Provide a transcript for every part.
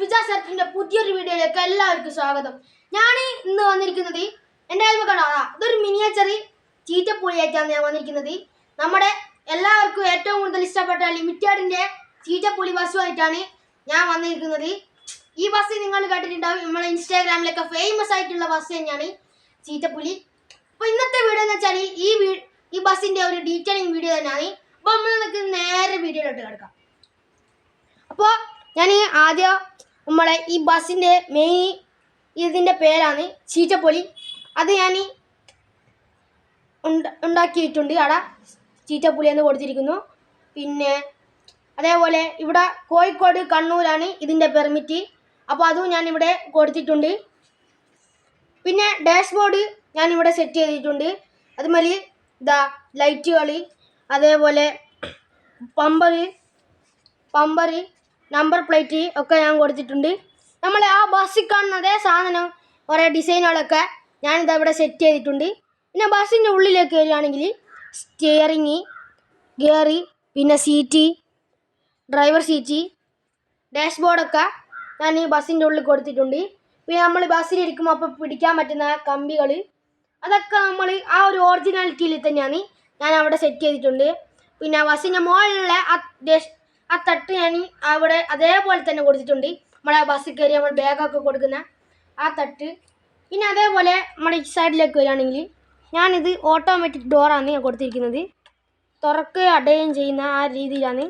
ഫിജ സർക്കിന്റെ പുതിയൊരു വീഡിയോയിലേക്ക് എല്ലാവർക്കും സ്വാഗതം. ഞാൻ ഇന്ന് വന്നിരിക്കുന്നത് എന്റെ കയ്യിൽ കണ്ടോ ഇതൊരു മിനിയേച്ചറി ചീറ്റപ്പുളിയായിട്ടാണ് ഞാൻ വന്നിരിക്കുന്നത്. നമ്മുടെ എല്ലാവർക്കും ഏറ്റവും കൂടുതൽ ഇഷ്ടപ്പെട്ട ലിമിറ്റഡിന്റെ ചീറ്റപ്പുളി ബസ്സുമായിട്ടാണ് ഞാൻ വന്നിരിക്കുന്നത്. ഈ ബസ് നിങ്ങൾ കേട്ടിട്ടുണ്ടാവും നമ്മളെ ഇൻസ്റ്റാഗ്രാമിലൊക്കെ ഫേമസ് ആയിട്ടുള്ള ബസ് തന്നെയാണ് ചീറ്റപ്പുലി അപ്പോൾ ഇന്നത്തെ വീഡിയോ എന്ന് വെച്ചാൽ ഈ ഈ ബസ്സിന്റെ ഒരു ഡീറ്റെയിലിംഗ് വീഡിയോ തന്നെയാണ്. അപ്പോൾ നമ്മൾ നമുക്ക് നേരെ വീഡിയോയിലോട്ട് കിടക്കാം. അപ്പോൾ ഞാൻ ആദ്യം നമ്മളെ ഈ ബസ്സിന്റെ മെയിൻ ഇതിന്റെ പേരാണ് ചീറ്റപ്പൊലി. അത് ഞാൻ ഉണ്ട ഉണ്ടാക്കിയിട്ടുണ്ട്. അവിടെ ചീറ്റപ്പുലി എന്ന് കൊടുത്തിരിക്കുന്നു. പിന്നെ അതേപോലെ ഇവിടെ കോഴിക്കോട് കണ്ണൂരാണ് ഇതിന്റെ പെർമിറ്റ് അപ്പോൾ അതും ഞാൻ ഇവിടെ കൊടുത്തിട്ടുണ്ട്. പിന്നെ ഡാഷ്ബോർഡ് ഞാൻ ഇവിടെ സെറ്റ് ചെയ്തിട്ടുണ്ട് അതുമാതിരി ഇതാ ലൈറ്റുകൾ അതേപോലെ പമ്പർ പമ്പർ നമ്പർ പ്ലേറ്റ് ഒക്കെ ഞാൻ കൊടുത്തിട്ടുണ്ട്. നമ്മൾ ആ ബസ്സിൽ കാണുന്ന അതേ സാധനം കുറേ ഡിസൈനുകളൊക്കെ ഞാനിത് ഇവിടെ സെറ്റ് ചെയ്തിട്ടുണ്ട്. പിന്നെ ബസ്സിന്റെ ഉള്ളിലേക്ക് വരികയാണെങ്കിൽ സ്റ്റിയറിങ് ഗിയറി പിന്നെ സീറ്റ് ഡ്രൈവർ സീറ്റ് ഡാഷ്ബോർഡൊക്കെ ഞാൻ ഈ ബസ്സിന്റെ ഉള്ളിൽ കൊടുത്തിട്ടുണ്ട്. പിന്നെ നമ്മൾ ബസ്സിലിരിക്കുമ്പോൾ അപ്പോൾ പിടിക്കാൻ പറ്റുന്ന കമ്പികൾ അതൊക്കെ നമ്മൾ ആ ഒരു ഒറിജിനാലിറ്റിയിൽ തന്നെയാണ് ഞാൻ അവിടെ സെറ്റ് ചെയ്തിട്ടുണ്ട്. പിന്നെ ബസ്സിന്റെ മുകളിലുള്ള ആ ഡേഷ് ആ തട്ട് ഞാൻ അവിടെ അതേപോലെ തന്നെ കൊടുത്തിട്ടുണ്ട്. നമ്മളെ ബസ്സിൽ കയറി നമ്മൾ ബാഗൊക്കെ കൊടുക്കുന്ന ആ തട്ട്. പിന്നെ അതേപോലെ നമ്മുടെ ഈ സൈഡിലേക്ക് വരികയാണെങ്കിൽ ഞാനിത് ഓട്ടോമാറ്റിക് ഡോറാണ് ഞാൻ കൊടുത്തിരിക്കുന്നത്. തുറക്കുകയും അടയുകയും ചെയ്യുന്ന ആ രീതിയിലാണ്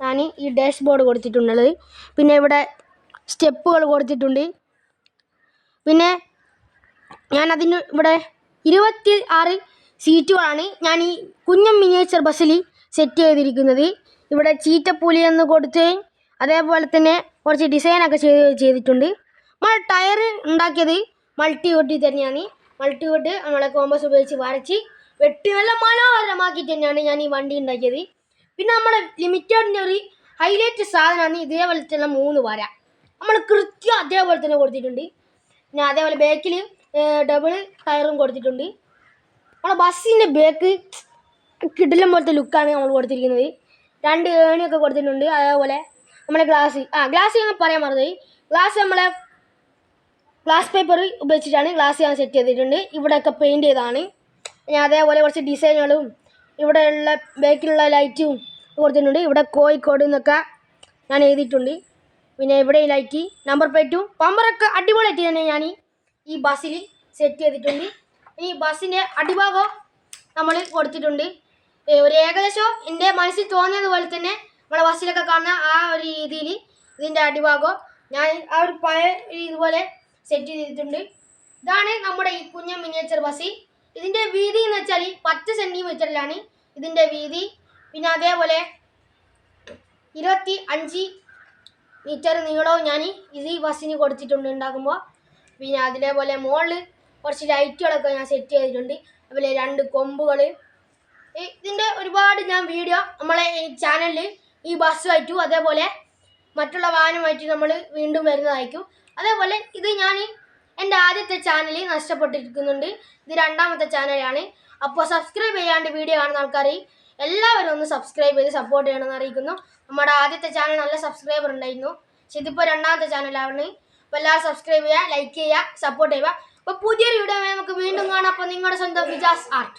ഞാൻ ഈ ഡാഷ് ബോർഡ് കൊടുത്തിട്ടുള്ളത്. പിന്നെ ഇവിടെ സ്റ്റെപ്പുകൾ കൊടുത്തിട്ടുണ്ട്. പിന്നെ ഞാൻ അതിന് ഇവിടെ ഇരുപത്തി ആറ് സീറ്റുകളാണ് ഞാൻ ഈ കുഞ്ഞൻ മിനിയേച്ചർ ബസ്സിൽ സെറ്റ് ചെയ്തിരിക്കുന്നത്. ഇവിടെ ചീറ്റപ്പൂലി എന്ന് കൊടുത്ത് അതേപോലെ തന്നെ കുറച്ച് ഡിസൈനൊക്കെ ചെയ്ത് ചെയ്തിട്ടുണ്ട്. നമ്മൾ ടയർ ഉണ്ടാക്കിയത് മൾട്ടി കൊട്ടി തന്നെയാണ്. മൾട്ടി കൊട്ട് നമ്മളെ കോമ്പസ് ഉപയോഗിച്ച് വരച്ച് വെട്ടി നല്ല മനോഹരമാക്കി തന്നെയാണ് ഞാൻ ഈ വണ്ടി ഉണ്ടാക്കിയത്. പിന്നെ നമ്മളെ ലിമിറ്റഡിന്റെ ഒരു ഹൈലൈറ്റ് സാധനമാണ് ഇതേപോലത്തെ മൂന്ന് വര. നമ്മൾ കൃത്യം അതേപോലെ തന്നെ കൊടുത്തിട്ടുണ്ട്. പിന്നെ അതേപോലെ ബാക്കിൽ ഡബിൾ ടയറും കൊടുത്തിട്ടുണ്ട്. നമ്മളെ ബസ്സിന്റെ ബാക്ക് കിടിലം പോലത്തെ ലുക്കാണ് നമ്മൾ കൊടുത്തിരിക്കുന്നത്. രണ്ട് ഏണിയൊക്കെ കൊടുത്തിട്ടുണ്ട് അതേപോലെ നമ്മുടെ ഗ്ലാസ് ആ ഗ്ലാസ് ഞാൻ പറയാൻ മറന്നുപോയി. ഗ്ലാസ് നമ്മളെ ഗ്ലാസ് പേപ്പർ ഉപയോഗിച്ചിട്ടാണ് ഗ്ലാസ് ഞാൻ സെറ്റ് ചെയ്തിട്ടുണ്ട്. ഇവിടെയൊക്കെ പെയിന്റ് ചെയ്തതാണ്. ഞാൻ അതേപോലെ കുറച്ച് ഡിസൈനുകളും ഇവിടെയുള്ള ബാക്കിലുള്ള ലൈറ്റും കൊടുത്തിട്ടുണ്ട്. ഇവിടെ കോഴിക്കോട് എന്നൊക്കെ ഞാൻ എഴുതിയിട്ടുണ്ട്. പിന്നെ ഇവിടെ ലൈറ്റ് നമ്പർ പ്ലേറ്റും പമ്പറൊക്കെ അടിപൊളിയായിട്ട് തന്നെ ഞാൻ ഈ ബസ്സിൽ സെറ്റ് ചെയ്തിട്ടുണ്ട്. ഈ ബസ്സിന്റെ അടിഭാഗം നമ്മൾ കൊടുത്തിട്ടുണ്ട്. ഒരു ഏകദേശം എന്റെ മനസ്സിൽ തോന്നിയത് പോലെ തന്നെ നമ്മളെ ബസ്സിലൊക്കെ കാണുന്ന ആ ഒരു രീതിയിൽ ഇതിന്റെ അടിഭാഗം ഞാൻ ആ ഒരു പഴയ ഇതുപോലെ സെറ്റ് ചെയ്തിട്ടുണ്ട്. ഇതാണ് നമ്മുടെ ഈ കുഞ്ഞ മിനിയേച്ചർ വസി. ഇതിന്റെ വീതി എന്ന് വെച്ചാൽ പത്ത് സെന്റിമീറ്ററിലാണ് ഇതിന്റെ വീതി. പിന്നെ അതേപോലെ ഇരുപത്തി അഞ്ച് മീറ്റർ നീളവും ഞാൻ ഇത് ഈ ബസ്സിന് കൊടുത്തിട്ടുണ്ട് ഉണ്ടാക്കുമ്പോൾ. പിന്നെ അതിലേപോലെ മുകളിൽ കുറച്ച് ലൈറ്റുകളൊക്കെ ഞാൻ സെറ്റ് ചെയ്തിട്ടുണ്ട്. അതുപോലെ രണ്ട് കൊമ്പുകൾ ഇതിന്റെ ഒരുപാട് ഞാൻ വീഡിയോ നമ്മളെ ഈ ചാനലിൽ ഈ ബസ് ബസ്സുമായിട്ടും അതേപോലെ മറ്റുള്ള വാഹനമായിട്ട് നമ്മൾ വീണ്ടും വരുന്നതായിരിക്കും. അതേപോലെ ഇത് ഞാൻ എന്റെ ആദ്യത്തെ ചാനൽ നഷ്ടപ്പെട്ടിരിക്കുന്നുണ്ട്. ഇത് രണ്ടാമത്തെ ചാനലാണ് അപ്പോൾ സബ്സ്ക്രൈബ് ചെയ്യാണ്ട് വീഡിയോ കാണുന്ന ആൾക്കാർ എല്ലാവരും ഒന്ന് സബ്സ്ക്രൈബ് ചെയ്ത് സപ്പോർട്ട് ചെയ്യണമെന്ന് അറിയിക്കുന്നു. നമ്മുടെ ആദ്യത്തെ ചാനൽ നല്ല സബ്സ്ക്രൈബർ ഉണ്ടായിരുന്നു. പക്ഷെ ഇതിപ്പോൾ രണ്ടാമത്തെ ചാനലാണ് അപ്പോൾ എല്ലാവരും സബ്സ്ക്രൈബ് ചെയ്യുക ലൈക്ക് ചെയ്യുക സപ്പോർട്ട് ചെയ്യുക. അപ്പോൾ പുതിയൊരു വീഡിയോ നമുക്ക് വീണ്ടും കാണാം. അപ്പോൾ നിങ്ങളുടെ സ്വന്തം വിജാസ് ആർട്ട്